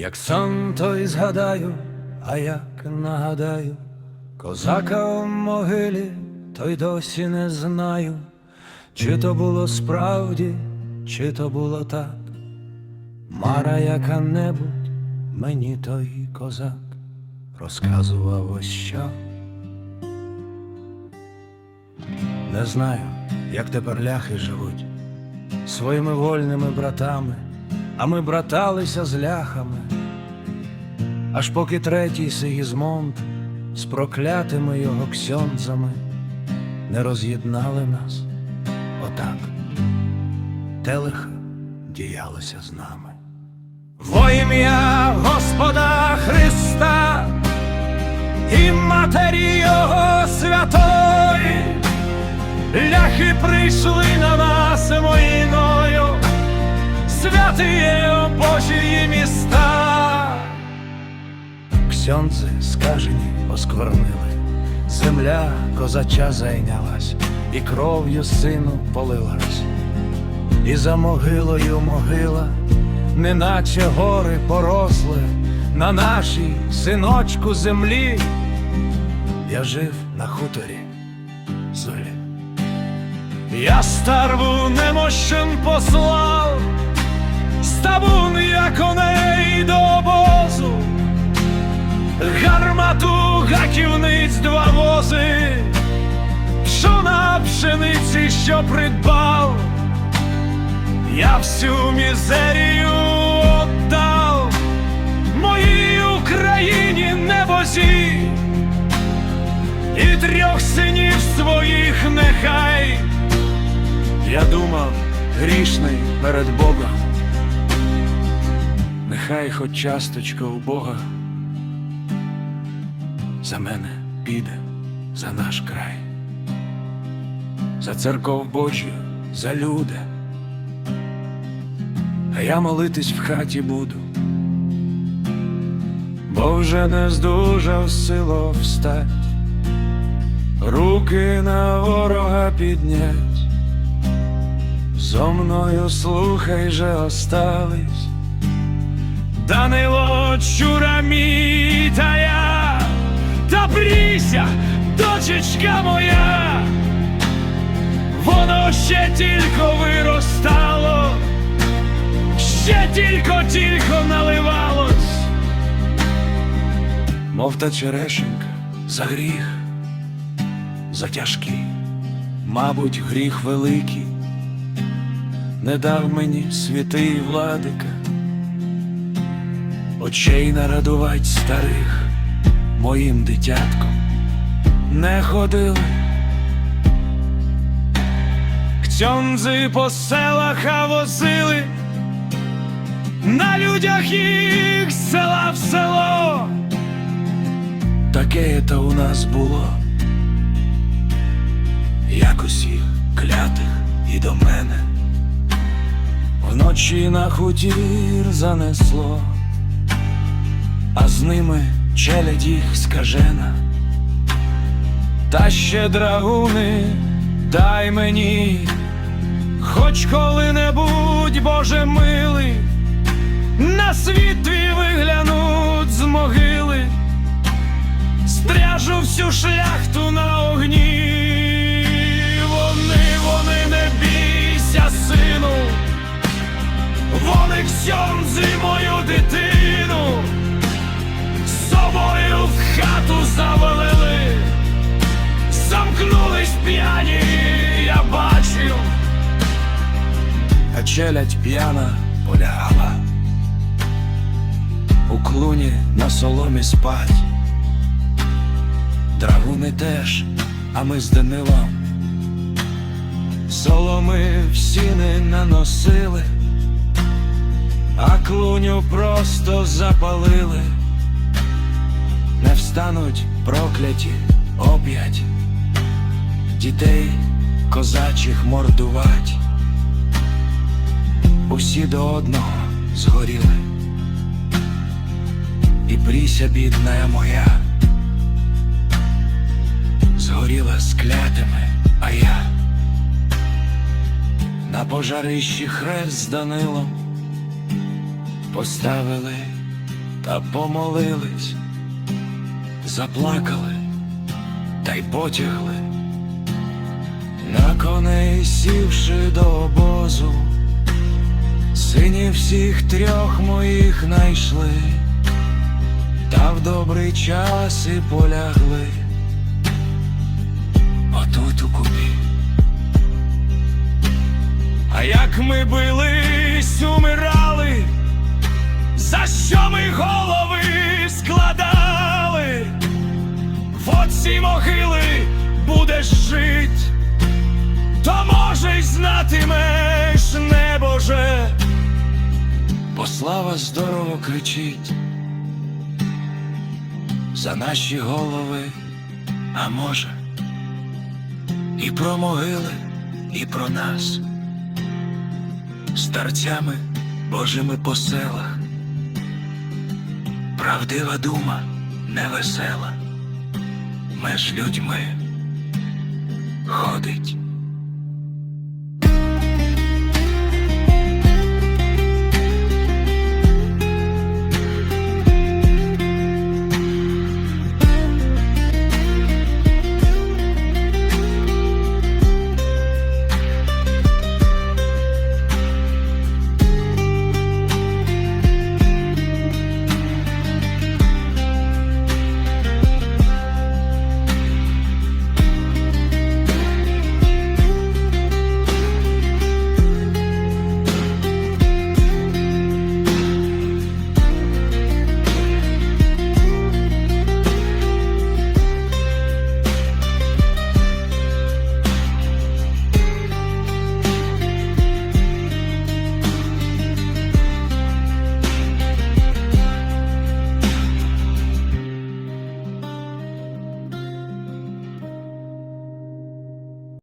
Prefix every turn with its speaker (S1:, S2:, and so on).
S1: Як сон, то й згадаю, а як нагадаю, козака в могилі, то й досі не знаю, чи то було справді, чи то було так. Мара яка-небудь, мені той козак розказував ось що. Не знаю, як тепер ляхи живуть своїми вольними братами, а ми браталися з ляхами. Аж поки третій Сигізмонд з проклятими його ксьондзами не роз'єднали нас отак. Телеха діялося з нами. Во ім'я Господа Христа і Матері Його святої, ляхи прийшли на нас моїною, святиє Божії міста. Ксьондзи скажені осквернили, земля козача зайнялась, і кров'ю сину полилась, і за могилою могила, неначе гори поросли на нашій синочку землі. Я жив на хуторі золі. Я старву немощен послав, гаківниць два вози, пшона пшениці, що придбав, я всю мізерію отдав моїй Україні небозі і трьох синів своїх нехай. Я думав, грішний перед Богом, нехай хоч часточка у Бога за мене піде, за наш край, за церков Божю, за люди, а я молитись в хаті буду, бо вже не здужав сило встать, руки на ворога піднять. Зо мною слухай же остались. Данило чура мій та я Та пріся, дочечка моя. Воно ще тільки виростало Ще тільки-тільки наливалось. Мов та черешенька за гріх За тяжкий, мабуть, гріх великий. Не дав мені святий владика, очей нарадувать старих моїм дитятком не ходили. Кцьонзи по селах а возили, на людях їх села в село. Таке то у нас було, якось їх клятих і до мене. Вночі на хутір занесло, а з ними челядь їх скажена. Та ще драгуни, дай мені, хоч коли-небудь, Боже милий, на світ твій виглянуть з могили, стряжу всю шляхту на огні. Вони, вони не бійся, сину. Вони ксьонзи мою дитину завалили, замкнулись п'яні, я бачив, а челядь п'яна полягала, у клуні на соломі спать, драгуни теж, а ми з Данилом. Соломи всі не наносили а клуню просто запалили, не встануть прокляті. Оп'ять, дітей козачих мордувать, усі до одного згоріли, і пріся бідна моя, згоріла з клятими, а я на пожарищі хрест з Данилом поставили та помолились, заплакали та й потягли. На коней сівши до обозу, синів всіх трьох моїх найшли, та в добрий час і полягли. Отут у купі. А як ми бились, умирали, за що ми голови складали? В оці могили будеш жить, то може й знатимеш небоже, бо слава здорово кричить за наші голови, а може, і про могили, і про нас, старцями Божими по селах, правдива дума невесела меж людьми ходить.